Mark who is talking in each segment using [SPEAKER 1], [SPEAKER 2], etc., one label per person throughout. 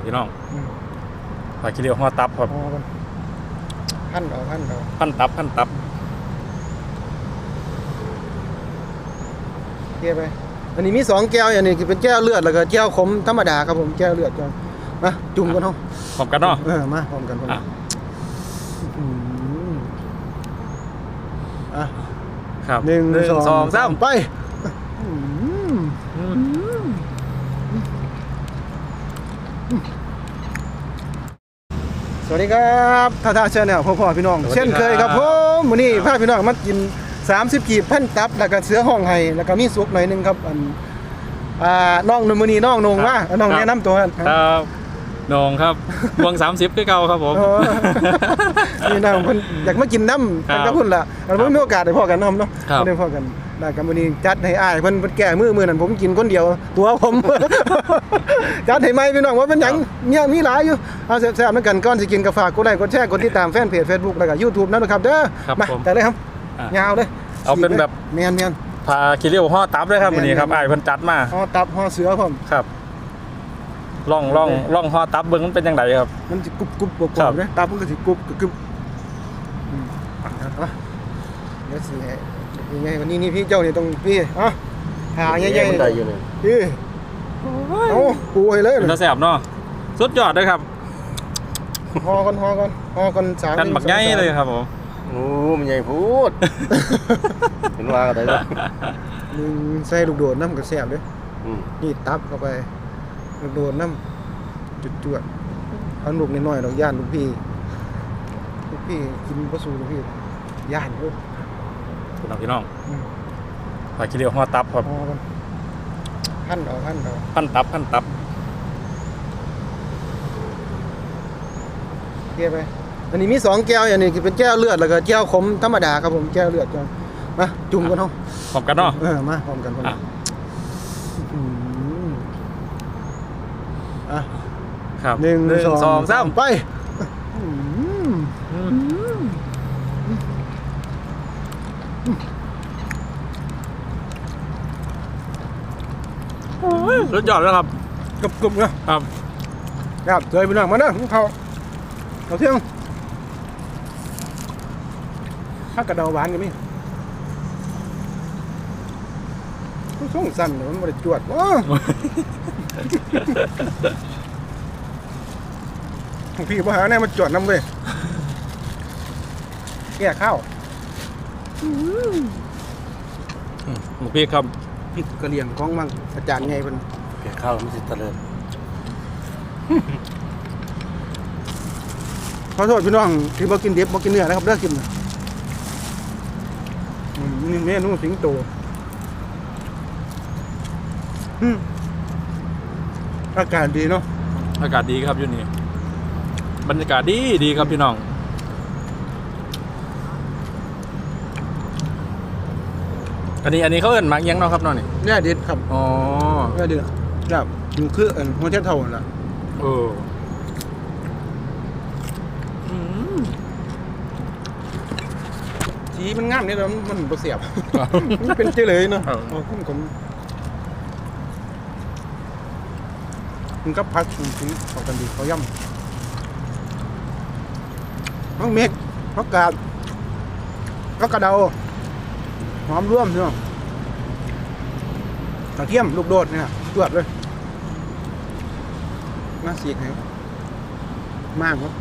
[SPEAKER 1] ครับพี่น้อง
[SPEAKER 2] อืม
[SPEAKER 1] ปลาคิเรียวหัวตับครับ
[SPEAKER 2] พอกันพันเอาพันเอา
[SPEAKER 1] พันตับพันตับ
[SPEAKER 2] เกียไป อันนี้มีสองแก้วอย่างนี้คือเป็นแก้วเลือดแล้วก็แก้วขมธรรมดาครับผมแก้วเลือดจ้ะมาจุ่มกันเนาะ
[SPEAKER 1] พร้อมกันเนาะ
[SPEAKER 2] เออมาพร้อมกันพร้อมกั
[SPEAKER 1] อะ
[SPEAKER 2] นอืมอะ
[SPEAKER 1] ครับ
[SPEAKER 2] หนึ่ง
[SPEAKER 1] สองสาม
[SPEAKER 2] ไปอืม สวัสดีครับท่าท่าเชนแนลพ่อพ่อพี่น้อง เช่นเคยครับผมวันนี้พาพี่น้องมากิน 30 กีบพันตับ แล้วก็เสือห้องไห้แล้วก็มีซุปหน่อยหนึงครับอันอ่าน้องนมือนีน้องนงว่าน้องแนะนำตัวกัน
[SPEAKER 1] ครับนองครับวงสามสิบคือเก่าครับผม
[SPEAKER 2] อ๋อนี่นะเพิ่นอยากมากินน้ำ
[SPEAKER 1] ครับ
[SPEAKER 2] กันกับพุ่นล่ะเราไม่มีโอกาสได้พอกันน้ำเนาะ
[SPEAKER 1] ครับ
[SPEAKER 2] ได้พอกัน ได้กันวันนี้จัดให้อ้ายเพิ่นเพิ่นแก้มือมือนั่นผมกินคนเดียว ตัวผม จัดให้ไหมพี่น้องว่าเป็นหยังเนี่ยมีหลายอยู่เอาแซ่บๆเหมือนกันก่อนสิกินก็ฝากกดไลค์กดแชร์กดติดตามแฟนเพจ Facebook แล้วก็ YouTube นั่นนะครับเด้อ
[SPEAKER 1] ครับ
[SPEAKER 2] มา
[SPEAKER 1] ผม
[SPEAKER 2] แต่เลยครับ
[SPEAKER 1] อะ
[SPEAKER 2] ยาวเลย
[SPEAKER 1] เอาเป็นแบบ
[SPEAKER 2] เมียนเมียน
[SPEAKER 1] พาคิเรียวหัวตับด้วยครับวันนี้ครับ
[SPEAKER 2] แม่นๆ
[SPEAKER 1] ไอ้ายเพิ่นจัดมา
[SPEAKER 2] ห่อตับห่อเสือผม
[SPEAKER 1] ครับล่องล่องล่องหัวตับเบิ้งมันเป็นยังไงครับ
[SPEAKER 2] มันสิกรุบกรุบกรอบ
[SPEAKER 1] ครับ
[SPEAKER 2] ๆเด้ตับมันก็สิกรุบกรึบอืมอะเดี๋ยวสิให้ ยังไงวันนี้นี่พี่เจ้านี่ต้องพี่อะหาใหญ่ๆ
[SPEAKER 3] ได้อยู่เลย
[SPEAKER 2] พี่เอาปูให้เลย
[SPEAKER 1] เป็นตาแสบเนาะสุดยอดเลยครับ
[SPEAKER 2] ฮอกันฮอกันฮอกันสาม
[SPEAKER 1] กันบักใหญ่เลยครับผม
[SPEAKER 3] โอ้มันใหญ่พูดเห็นว่าก็ได้แล้ว
[SPEAKER 2] หนึ่งใส่ลูกโดดน้ำกับแซ่บเลย
[SPEAKER 3] อืม
[SPEAKER 2] นี่ตับเข้าไปลูกโดดน้ำจุดจวดๆเอาลูกน้อยๆดอกย่านลูกพี่ลูกพี่กินบะสูลูกพี่ย่านเว้ ย
[SPEAKER 1] พี่น้องพี่น้อง
[SPEAKER 2] อืม
[SPEAKER 1] ปลาคิเรียวหัวตับครับ
[SPEAKER 2] ฮอกันพันเอาพันเอา
[SPEAKER 1] พันตับพันตับ
[SPEAKER 2] เกียไปอันนี้มีสองแก้วอย่างนี้คือเป็นแก้วเลือดแล้วก็แก้วขมธรรมดาครับผมแก้วเลือดจ้ะมาจุ่มกันเนาะ
[SPEAKER 1] พร้อมกันเนาะ
[SPEAKER 2] เออมาพร้อมกันพร้อมกั
[SPEAKER 1] อะ
[SPEAKER 2] นอืมอะ
[SPEAKER 1] ครับ
[SPEAKER 2] หนึ่ง
[SPEAKER 1] สองสาม
[SPEAKER 2] ไปอืม
[SPEAKER 1] สุดยอดแล้วครับ
[SPEAKER 2] กรุบกรุบเนาะ
[SPEAKER 1] ครับ
[SPEAKER 2] ครับเจอพี่น้องมาเด้อเขาเขาเที่ยงถ้ากระเดาหวานกันมั้ยส่งสั้นเดี๋ยวมันไม่ได้จวดว้าพี่บ่หาแน่มาจวดน้ำเว้ยแก่ข้าว
[SPEAKER 1] หมูพี่ครับ
[SPEAKER 2] พ ริกกระเหลี่ยงของมังอาจารย์ไงเป็น
[SPEAKER 3] เกี่ยวข้าวมันสิตะเลิด
[SPEAKER 2] ขอโทษพี่น้องที่บ่กินดิบบ่กินเนื้อนะครับเลิกกินนะอืมนี่เมนูสิงโตอืมอากาศดีเนาะ
[SPEAKER 1] อากาศดีครับอยู่นี่บรรยากาศดีดีครับพี่น้อง อันนี้อันนี้เขาเอิ้นหมักหยังเนาะครับเน้องนี่
[SPEAKER 2] เนี่ยเด็ดครับ
[SPEAKER 1] อ๋อ
[SPEAKER 2] เนี่ยเด็ดครับอยู่คืออันหัวเจ้าเท่านั่นล่ะ
[SPEAKER 1] เอออืม
[SPEAKER 2] สีมันงามเนี่ยแต่มันมันบ่เสียบ มันเป็นเจเลยเนาะ
[SPEAKER 1] ครับ
[SPEAKER 2] อ๋อคุณผมมันก็พักถึงเข้ากันดีเขาย่ำน้องเมกพักกาดพักกระเดา หอมร่วมเนาะกระเทียมลูกโดดเนี่ยจวดเลยมาสีกให้มากครับ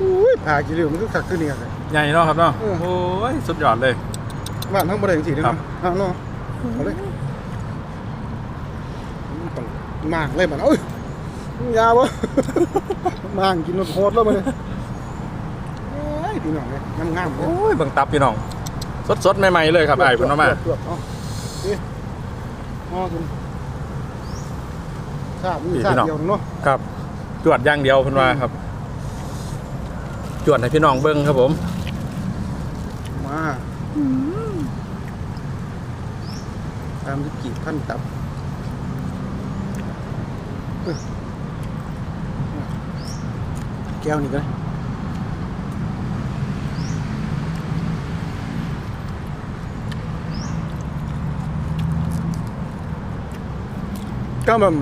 [SPEAKER 2] อุ้ยผ่ากี่เหลี่ยมมันก็ขักขึ้นเนี่ยเลย
[SPEAKER 1] ใหญ่เนาะครับเนาะ
[SPEAKER 2] เออ
[SPEAKER 1] โอ้ยสุดยอดเลย
[SPEAKER 2] บ้านทั้งบริเวณสีเลย
[SPEAKER 1] ครั
[SPEAKER 2] นะ
[SPEAKER 1] บ
[SPEAKER 2] เอาเนาะเอาเลยต้องมากเลยมันเอ้ยยาวะ มากกินรถโคตรแล้วมันเลยเอ้ยพี่น้องเนี่ยงามงามๆเลย
[SPEAKER 1] โอ้ยเบิ่งตับพี่น้อง สดสดๆใหม่ๆเลยครับไอ้พิ่นเอามา
[SPEAKER 2] ตรวจเอาดิอ๋อคุณทราบมี
[SPEAKER 1] พี่
[SPEAKER 2] ทราบ
[SPEAKER 1] น้อง
[SPEAKER 2] เดียวเนาะ
[SPEAKER 1] ครับจวดอย่างเดียวพิ่นว่าครับ จวดให้พี่น้องเบิ่งครับผม
[SPEAKER 2] มาตามที่กี่ขั้นตับเอ้ยแก้วนี่ก็ ก็แบบ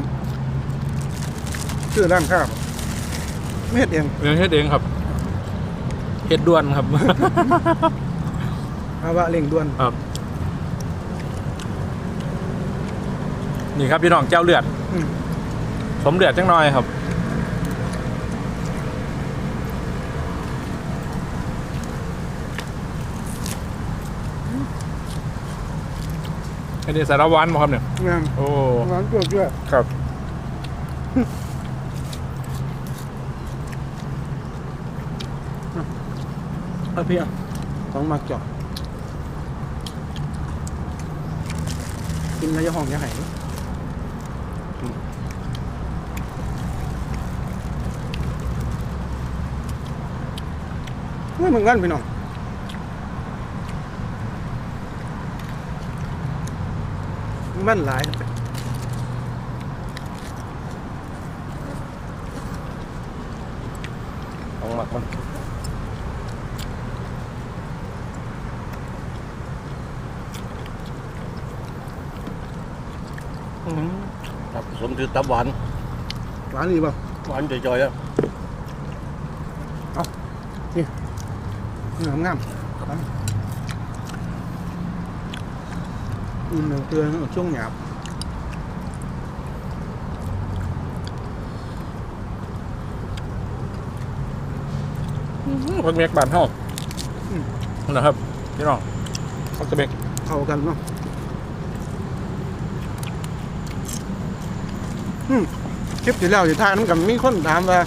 [SPEAKER 2] ชื่อร้านข้าวไม่เห็ดเอง
[SPEAKER 1] เองเฮ็ดเองครับเฮ็ดด่วนครับ
[SPEAKER 2] ภาวะเร่งด่วน
[SPEAKER 1] ครับ นี่ครับพี่น้องเจ้าเลือด
[SPEAKER 2] อืม
[SPEAKER 1] สมเลือดจังหน่อยครับ อันนี้สารวันมาครับเนี่ย
[SPEAKER 2] งาม
[SPEAKER 1] โอ้
[SPEAKER 2] หวานตัวด้วย
[SPEAKER 1] ครับ
[SPEAKER 2] เอาเพียงต้องมักจอกกินแล้วจะห้องจะหายไม่เหมือนกันพี่น้อง มันหลาย
[SPEAKER 3] ของหมักมันครับผสมคือตับหวาน
[SPEAKER 2] หวานดีป่ะ
[SPEAKER 3] หวานจ่อยๆอะ
[SPEAKER 2] งามงานหนึ่งเตือนช่วงหยาบ
[SPEAKER 1] พักเม กบานเท่านะครับพี่น้องพักตะเบก
[SPEAKER 2] เข้ากันเนาะอืมคลิปที่แล้วที่ทานมันกับมีคนถามว่า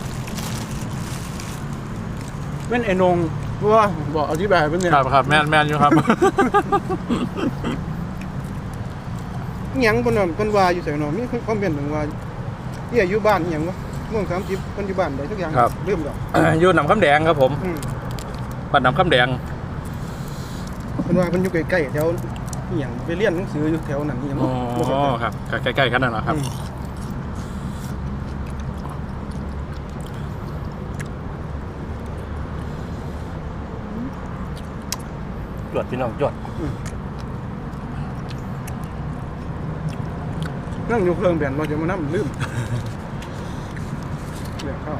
[SPEAKER 2] เป็นไอ้นงว่าบอกอธิบายเป็นเนี่ย
[SPEAKER 1] ครับครับแมนแมนอยู่ครับ
[SPEAKER 2] อิ หยังคนนั้นคนว่าอยู่ใส่นอมีคนคอมเมนต์ถึงว่าเอี่ยอยู่บ้านอิหยังวะม่วงสามสิบคนอยู่บ้านใดทุกอย่าง
[SPEAKER 1] ครับ
[SPEAKER 2] ลืมดอก
[SPEAKER 1] อยู่หนำคำแดงครับผม
[SPEAKER 2] อืม
[SPEAKER 1] บ้านหนำคำแดง
[SPEAKER 2] คนว่ามันอยู่ใกล้ๆแถวอิหยังไปเรียนหนังสืออยู่แถวนั้นอิหยัง
[SPEAKER 1] อ๋
[SPEAKER 2] บ่เข้าใจ
[SPEAKER 1] อครับใกล้ๆกันนั่นแหละครับ
[SPEAKER 2] อืม
[SPEAKER 3] จวดพี่น้องจวด
[SPEAKER 2] นั่งอยู่เครื่องเปลี่ยนเราจะมานั่งลืมเดี๋ยวเข้า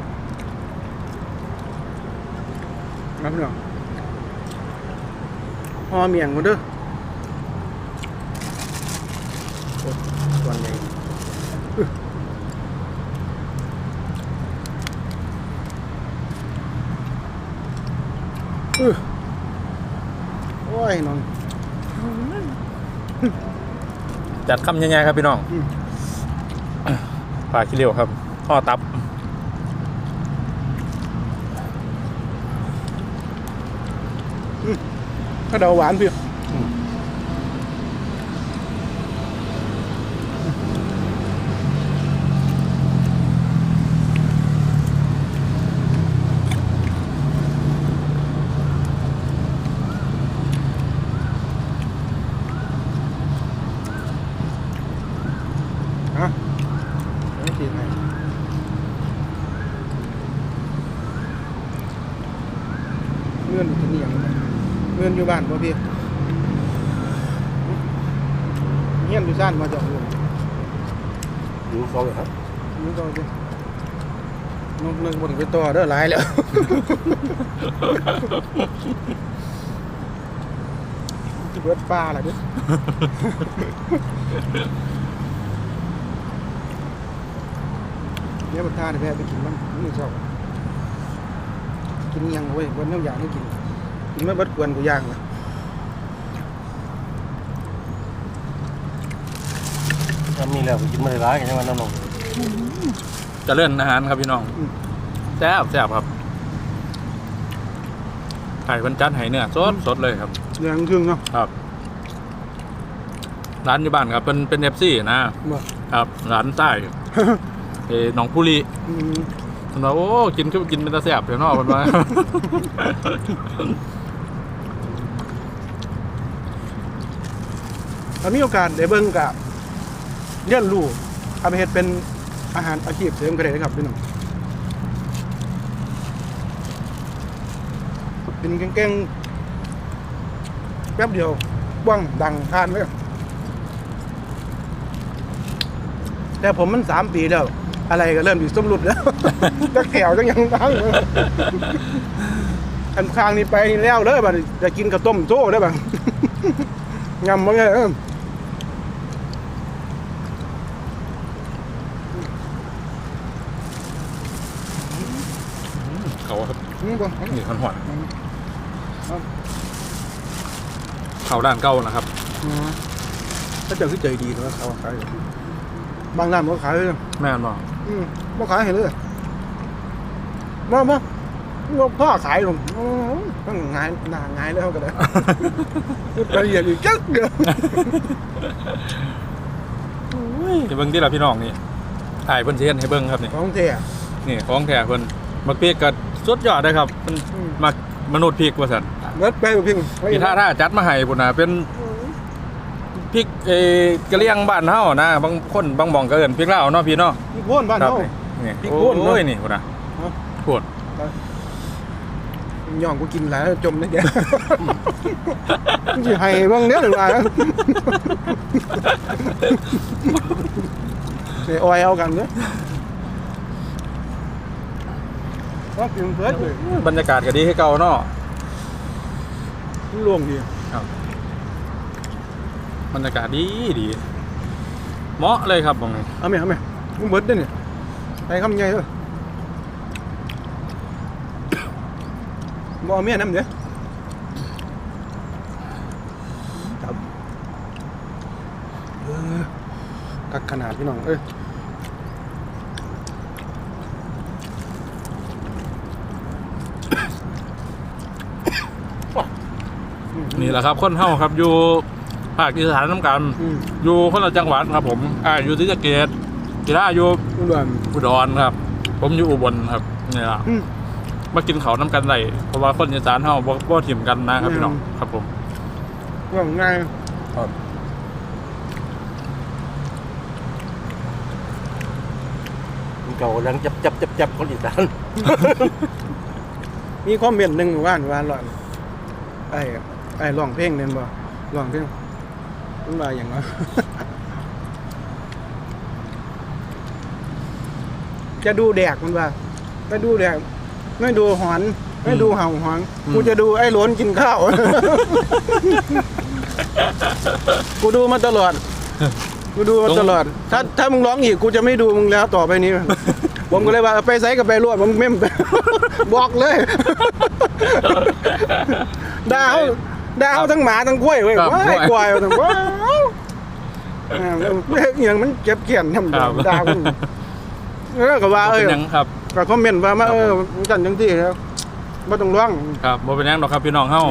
[SPEAKER 2] ครับพี่น้องพอเมียงกันเด้อโอ้ส่วนใหญ่อึ๊ะอึ๊ะโอ้ยนอน
[SPEAKER 1] จัดคำใหญ่ๆครับพี่น้อง
[SPEAKER 2] อืม
[SPEAKER 1] ปลาขี้เหลวครับห่อตับ
[SPEAKER 2] ถ้าเดาหวานพี่ฮะ ไม่กินไหมเงื่อนอยู่ที่นี่ยังเงื่อนอยู่บ้านป่ะพี่เงี้ยนอยู่ซ่านมาจากอื่น
[SPEAKER 3] อยู่เขาเลยครับ
[SPEAKER 2] นี่ก็สินกนึงบนไปต่อเด้อหลายแล้วที่เบิดปลาอะไรด้ว เนี่ยมันท่าได้แพ้ไปกินมันนี่ชอบกินอิหยังเว้ยบนน้ำยางให้กินกินไม่เบิดกวนกูย่างนะ
[SPEAKER 3] ถ้ามีแล้วไปกินมาได้ร้ายกันใช่ไหมน้อง
[SPEAKER 1] เจะเลื่อนอาหารครับพี่น้องแซ่บแซ่บครับไก่บรรจัดไห้เนื้อสดสดเลยครับ
[SPEAKER 2] เรื่องครึ่งเนาะ
[SPEAKER 1] ครับร้านอยู่บ้านครับเป็นเป็นเอฟซีนะ
[SPEAKER 2] บ่
[SPEAKER 1] ครับร้านใต้ เออหนองพุรี
[SPEAKER 2] อืม
[SPEAKER 1] คนว่าโอ้กินคือกินเป็นตาแซ่บเดี๋ยวเนอกคนว่า
[SPEAKER 2] ถ้ามีโอกาสได้เบิ่งกะเรียนรู้เอาไปเฮ็ดเป็นอาหารอาชีพเสริมก็ได้นะครับพี่น้องเป็นเก่งๆแป๊บเดียวว่างดังทานเลยแต่ผมมันสามปีแล้ว อะไรก็เริ่มอยู่ส้มหลุดแล้วจะแขวจังยังตั้งอันคางนี่ไปนี่แล้วเลยบัดจะกินกับต้มโซ่ได้บัดยำมันไงเออ
[SPEAKER 1] เขาครับ
[SPEAKER 2] อืมบ่
[SPEAKER 1] นี่ขันหอนเขาด้านเก้านะครับ
[SPEAKER 2] ถ้าเจอคือใจดีแล้วเขาขายบางร้านเขาขายเลย
[SPEAKER 1] แม่นบอก
[SPEAKER 2] อืมบ่ขายให้เลยมามาว่าพ่อขายลงอืมต้องงายหน้างายแล้วก็ได้ละเอียดอีกจักเดียว
[SPEAKER 1] ที่เบิ้งที่เราพี่น้องนี่ถ่ายเพิ่นเชียนให้เบิ้งครับนี่
[SPEAKER 2] ของแท้
[SPEAKER 1] นี่ของแท้เพิ่นมักเปียกก็สุดยอดเลยครับมัน
[SPEAKER 2] อืม
[SPEAKER 1] มักมนุษย์พริกว่าซั่น
[SPEAKER 2] เบิดไปบ่เพิง
[SPEAKER 1] พี่ท่าท่าจัดมาให้พุ่นน่ะเป็น พริกเอ่อกะเลียงบ้านเฮานะบางคนบางหม่องก็เอิ้นพริกลาวเนาะพี่เนาะ
[SPEAKER 2] พี่โวนบ้าน
[SPEAKER 1] ครับ
[SPEAKER 2] เฮา
[SPEAKER 1] นี่
[SPEAKER 2] พริกป่นเนอะ
[SPEAKER 1] โอ้ยนี่พุ่นน่ะ
[SPEAKER 2] เนอะ
[SPEAKER 1] ปวด
[SPEAKER 2] ย่องกูกินหลายแล้วจมนะเดี๋ยวมันสิให้เบิ่งเด้อหรือว่าใส่ออยเอากันเด้อก็กินเบิดเลย
[SPEAKER 1] บรรยากาศก็ดีให้เก่าเนาะ
[SPEAKER 2] ล่วงดี
[SPEAKER 1] บ รรยากาศดีดีเหมาะเลยครับตรงนี้
[SPEAKER 2] เอาไหมเอาไหมมึงเบิดได้เนี่ยไปคำใหญ่เลยบ่เอาเมียน้ำเด้อครับเออกักขนาดพี่น้องเอ้ย
[SPEAKER 1] นี่แหละครับคนเฮาครับอยู่ ภาคอีสานน้ำกัน
[SPEAKER 2] อืม
[SPEAKER 1] อยู่คนละจังหวัดครับผม อ่า อยู่ศรีสะเกษกีฬาอยู่
[SPEAKER 2] อุดร
[SPEAKER 1] อุดรครับ ผมอยู่อุบลครับนี่ล่ะ
[SPEAKER 2] อืม
[SPEAKER 1] มากินเขาวน้ำกันได้เพราะว่าคนอีสานเฮาบ่บ่ถิ่มกันนะครับพี่น้อง
[SPEAKER 2] อืม
[SPEAKER 1] ครับผม
[SPEAKER 2] ว่าง่าย
[SPEAKER 3] เก่าดังจับจับจับจับคนอีสาน
[SPEAKER 2] มีคอมเมนต์หนึ่งว่านว่านหล่อนไอ้ไอ้ร้องเพลงเนี่ยบ่ร้องเพลง มันว่าอย่างว่าจะดูแดกมันว่าไม่ดูแดกไม่ดูหอน ไม่ดูเห่าหอนกูจะดูไอ้โหลนกินข้าว กูดูมาตลอด กูดูมาตลอด ถ้าถ้ามึงร้องอีกกูจะไม่ดูมึงแล้วต่อไปนี้ ผมก็เลยว่าไปไซกับไปรวดผมเม่มบอกเลยดาว ดาวทั้งหมาทั้งกล้วยเว้ย
[SPEAKER 1] ครับ
[SPEAKER 2] ว้ายกล้วยทั้งว้าวอ่าแล้วอย่างมันเก็บเขียนทำ
[SPEAKER 1] ครับ
[SPEAKER 2] ดาวมันเออก็ว่า
[SPEAKER 1] บ่
[SPEAKER 2] เอ
[SPEAKER 1] เป็
[SPEAKER 2] อน
[SPEAKER 1] หยังครับ
[SPEAKER 2] ก็คอมเมนต์ว่ามาเออมันกันจังที่แล้วไม่ต้องร้อง
[SPEAKER 1] ครับบ่เป็นหยังดอกครับพี่น้องเฮา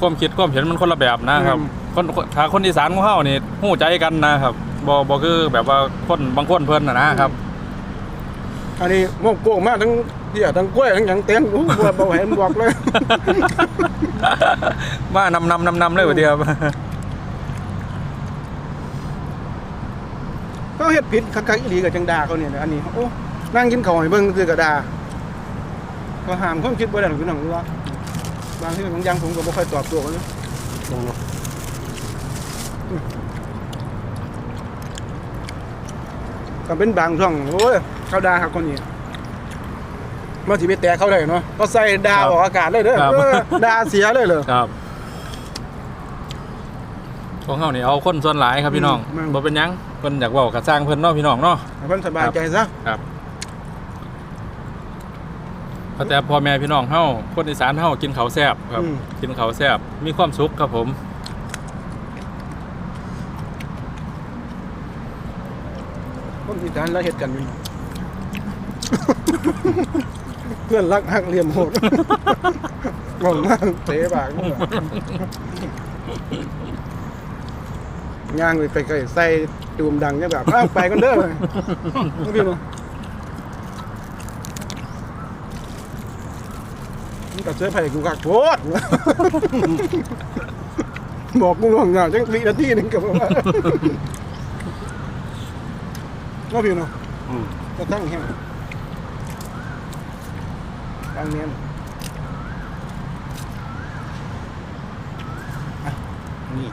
[SPEAKER 1] ความคิดความเห็นมันคนละแบบนะครับ
[SPEAKER 2] อืม
[SPEAKER 1] คนถ้าคนอีสานของเฮานี่ฮู้ใจกันนะครับบ่บ่คือแบบว่าคนบางคนเพิ่นน่ะนะครับ
[SPEAKER 2] อันนี้โมกโกงมากทั้งเหี้ยทั้งกล้วยทั้งหยังเต้นอู้บัวเบาเห็นบอกเลย
[SPEAKER 1] มานำนำนำนำเลยว่าเดียว
[SPEAKER 2] ก็เฮ็ดผิดคักๆอีหลีกับจังดาเขาเนี่ยนะอันนี้โอ้นั่งกินข้าวให้เบิ่งคือกระดาก็ห้ามความคิดบ่ได้หรอกพี่น้องรู้ว่าบางทีบางอย่างผมก็บ่ค่อยตอบตัวเขาเลยก็เป็นบางช่องโอ้ย เขาด่าครับคนนี้มาสิไปแตะเขาได้เนาะก็ใส่ด่า
[SPEAKER 1] ครับ
[SPEAKER 2] ออกอากาศเลยเด้อ
[SPEAKER 1] ครับ
[SPEAKER 2] เออด่าเสียเลยเหรอ
[SPEAKER 1] ครับของเฮานี่เอาคนส่วนหลายครับพี่น้อง
[SPEAKER 2] อืม
[SPEAKER 1] บ่เป็นหยังเพิ่นอยากเว้าก็สร้างเพิ่นเนาะพี่น้องเนาะ
[SPEAKER 2] ให้เพิ่นสบายใจซะ
[SPEAKER 1] ครับแต่พ่อแม่พี่น้องเฮาคนอีสานเฮากินข้าวแซ่บครับ
[SPEAKER 2] อืม
[SPEAKER 1] กินข้าวแซ่บมีความสุขครับผม
[SPEAKER 2] คนอีสานแล้วเฮ็ดกันอยู่ เพื่อนรักหักเหลี่ยมโหดงงมากเตะปากนี่ว่ะย่างไปไปไกลใส่ตูมดังเนี่ยแบบอ้าวไปกันเด้อเลยพี่น้องมันกับเสื้อไผ่กูกักโคตรบอกกูว่างานจังวินาทีหนึงกับว่าก็พี่น้อง
[SPEAKER 3] อืม
[SPEAKER 2] ก็ตั้งแห้ง ตั้งเนี้ยนี่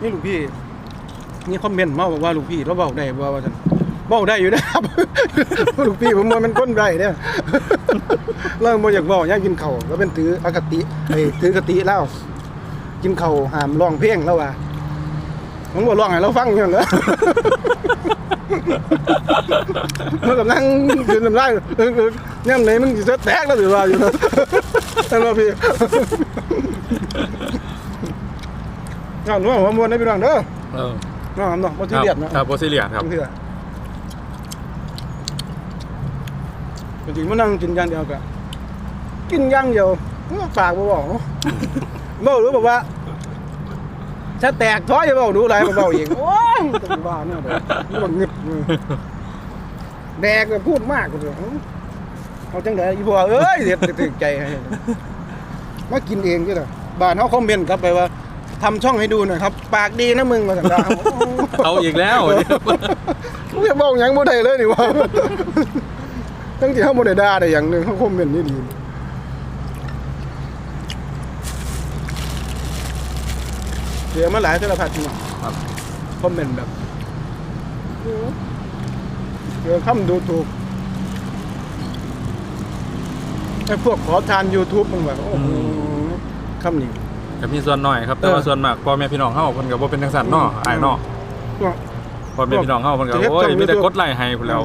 [SPEAKER 2] นี่ลูกพี่นี่คอมเมนต์มาบอกว่าลูกพี่เราเบาได้บ่ว่าซั่นเบาได้อยู่นะครับ ลูกพี่ผมมันเป็นคนได้เนี่ยเริ่มบ่อยากเว้าอยากกินเข้าวก็เป็นถืออคติไอ้ถือกติแล้วกินเข้าหามร้องเพลงแล้วว่าผมบ่ร้องให้เราฟังอยู่นั่นแหละ มันกำลังกินน้ำลายเออเออย่ำไหนมันสิแตกแล้วหรือว่าอยู่นะนั่นว่าพี่งานว่าหัวมวนได้พี่น้องเด้อ
[SPEAKER 1] เออ
[SPEAKER 2] น้องน้องบ่ซีเรียสนะครับ
[SPEAKER 1] โบซีเรียสครับ
[SPEAKER 2] จริงๆมันนั่งกินอย่างเดียวก็กินอย่างเดียวปากบ่บอกเบ้าหรือบอกว่า ถ้าแตกท้อยจะเบ้าดูอะไรมาเบ้าอีกโอ้ยตงบ้าเนี่ยเด้อมันบ่งึดมือแดกก็พูดมากกูเด้อเอาจังได๋อีบ่เอ้ยเด็ดตึกใจให้มากินเองจ้ะเด้อบ้านเฮาคอมเมนต์กลับไปว่าทำช่องให้ดูหน่อยครับ ปากดีนะมึงว่าซั่นดา
[SPEAKER 1] เอาอีกแล้ว
[SPEAKER 2] กูจะบอกหยังบ่ได้เลยนี่ว่าตั้งที่เฮาบ่ได้ด่าได้หยังหนึงเฮาคอมเมนต์นี่ดี เสียมาหลายสารพัดพี่น้อง
[SPEAKER 1] ครับ
[SPEAKER 2] คอมเมนต์แบบเจอคำดูถูกไอ้พวกขอทาน YouTube มันแบบโอ้โหคำนี้
[SPEAKER 1] ก็มีส่วนหน่อยครับ แต่ว่า
[SPEAKER 2] เออ
[SPEAKER 1] ส่วนมากพ่อแม่พี่น้องเฮาเพิ่นก็บ่เป็นจังซั่นเนาะอ้ายเนาะ
[SPEAKER 2] ก็
[SPEAKER 1] พ่อแม่พี่น้องเฮาเพิ่นก็
[SPEAKER 2] จะเฮ็ด
[SPEAKER 1] โอ้ย
[SPEAKER 2] ช่อง
[SPEAKER 1] มีแต่
[SPEAKER 2] YouTube
[SPEAKER 1] กดไลค์ให้พุ่นแล้ว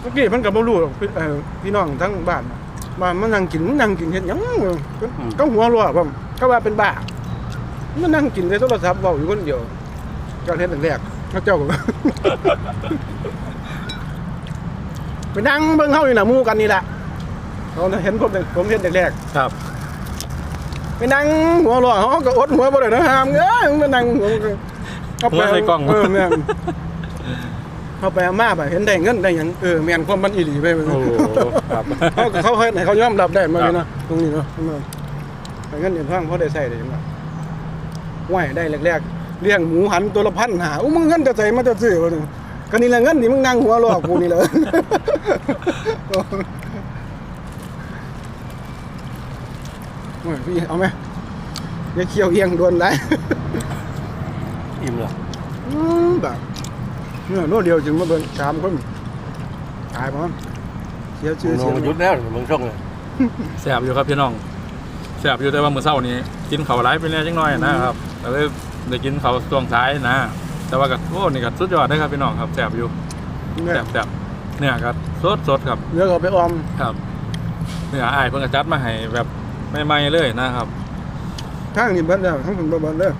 [SPEAKER 2] เมื่อกี้เพิ่นก็บ่รู้หรอกพี่เอ่อพี่น้องทั้งบ้านน่ะว่ามันนั่งกินมันนั่งกินเฮ็ดหยังก็หัวรัวผมก็ว่าเป็นบ้า มันนั่งกินในโทรศัพท์เว้าอยู่คนเดียวก็เฮ็ดแรกๆเขาเจ้าก็ ไปนั่งเบิ่งเฮาอยู่น่ะหมู่กันนี่แหละเขาน่ะเห็นผมผมเฮ็ดแรก
[SPEAKER 1] ครับ
[SPEAKER 2] ๆไปนั่งหัวเรัวเฮาก็อดหัวบ่ได้นะห้ามเอ้ยมึงมานั่งหัวก็เข้าไป
[SPEAKER 1] หัวใส่กล้อง
[SPEAKER 2] เออแม่นเข้าไปเอามาไปเห็นได้เงินได้หยังเออแม่นความมันอีหลีไป
[SPEAKER 1] โอ้โหครับ
[SPEAKER 2] เขาเขาให้ไหนเขายอมรับได้มาเลยนะตรงนี้เนาะแต่เงินเดือนพังเขาได้ใส่ได้ยังไงไหวได้แรกๆเลี้ยงหมูหันตัวละพันหาอู้มึงเงินจะใส่มาจะซื้อวะนี่ก็นี่แหละเงินนี่มึงนั่งหัวรอกูนี่เลยโอ้ยพี่เอาไหมอย่าเคี่ยวเอียงโดนไร
[SPEAKER 3] อิ่มเหรอ
[SPEAKER 2] อืมแบบเนี่ยโน่เดียวจึงมาเบิ่งสามคนตายมั้งเสียชื่อเสีย
[SPEAKER 3] งหยุดแล้วมึงช่องเลย
[SPEAKER 1] แซ่บอยู่ครับพี่น้อง แซ่บอยู่แต่ว่ามื้อเช้านี้กินข้าวหลายไปแน่จังน้อยนะครับก็เลยได้กินข้าวช่วงท้ายนะ แต่ว่าก็โอ้นี่ก็สุดยอดเด้อครับพี่น้องครับแซ่บอยู่
[SPEAKER 2] เนี่ย
[SPEAKER 1] แซ่บแซ่บเนี่ยก็สดสดครับ
[SPEAKER 2] เดี๋ยวเราไปออม
[SPEAKER 1] ครับเนื้ออ้ายเพิ่นก็จัดมาให้แบบใหม่ๆเลยนะครับ
[SPEAKER 2] ข้างนี่เบิ้ลแล้วข้างผมเบิ้ลเลย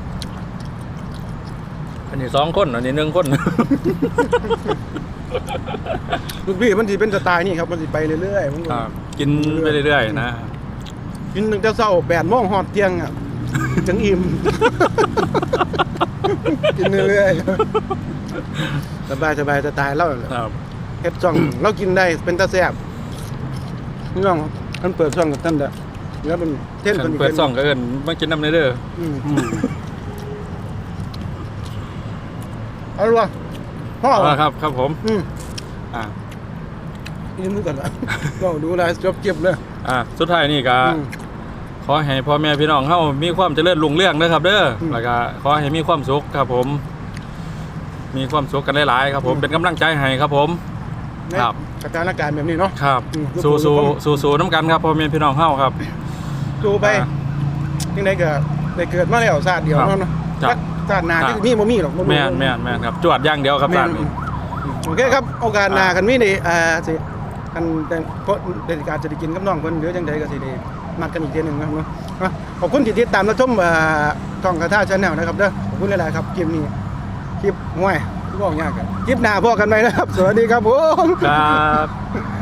[SPEAKER 1] อันนี้สองคนอันนี้หนึ่งคน
[SPEAKER 2] ลูกพี่มันสิเป็นสไตล์นี่ครับมันสิไปเรื่อยๆมัน
[SPEAKER 1] ครับกินไปเรื่อยๆนะ
[SPEAKER 2] กินตั้งแต่เช้าแปดโมงหอดเที่ยงอะจังอิ่ม กินเรื่อยๆสบายสบายสไตล์เราแหละ
[SPEAKER 1] ครับ
[SPEAKER 2] เฮ็ดช่องเรากินได้เป็นตาแซ่บพี่น้องท่านเปิดช่องกับท่านเด้อแล้วมันเท่น
[SPEAKER 1] ฉั
[SPEAKER 2] คน
[SPEAKER 1] นเปิดซ่องก็เอิ้นมากินน้ำเด้อ
[SPEAKER 2] อืม
[SPEAKER 1] อืม
[SPEAKER 2] เอาล่ะพ่อ
[SPEAKER 1] เอาละครับ ครับผม
[SPEAKER 2] อืม
[SPEAKER 1] อ่า
[SPEAKER 2] ยิ้มด้วยกันละเราดูแลจบเก็บเลย
[SPEAKER 1] อ่าสุดท้ายนี่ก็
[SPEAKER 2] อืม
[SPEAKER 1] ขอให้พ่อแม่พี่น้องเฮามีความเจริญรุ่งเรืองนะครับ เด้ออ
[SPEAKER 2] ม
[SPEAKER 1] แล้วก็ขอให้มีความสุขครับผม มีความสุขกันหลายๆครับ ผม
[SPEAKER 2] อืม
[SPEAKER 1] เป็นกำลังใจให้ครับผมครับ
[SPEAKER 2] ในสถานการณ์แบบนี้เนาะ
[SPEAKER 1] ครับ
[SPEAKER 2] อืม
[SPEAKER 1] สู้สู้สู้สู้น้ำกันครับพ่อแม่พี่น้องเฮาครับ
[SPEAKER 2] ดูไป
[SPEAKER 1] อ่า
[SPEAKER 2] ยังไงก็ได้เกิดมาแล้วศาสตร์เดียว
[SPEAKER 1] ครับ
[SPEAKER 2] เนาะเนาะ
[SPEAKER 1] ครับ
[SPEAKER 2] ศาสตร์หนา
[SPEAKER 1] ครับ
[SPEAKER 2] ที่มีบ่มีหรอกบ่รู้
[SPEAKER 1] แม่นแม่นแม่นครับ จวดอย่างเดียวครับ
[SPEAKER 2] แม่
[SPEAKER 1] ท่านน
[SPEAKER 2] โอเคครับโอกาสหน้ากันมีนี่อ่าสิกันแต่เพราะเดลิการจะได้กินกับน้องเพิ่นเดี๋ยวจังไดก็สิได้ นัดกันอีกเทีนึงนะครับเนาะขอบคุณที่ติดตามและชมอ่าช่องกระทาชาแนลนะครับเด้อขอบคุณหลายๆครับคลิปนี้คลิปห่วยบอกยากกันคลิปหน้าพอกันไหมนะครับ สวัสดีครับผม
[SPEAKER 1] ครับ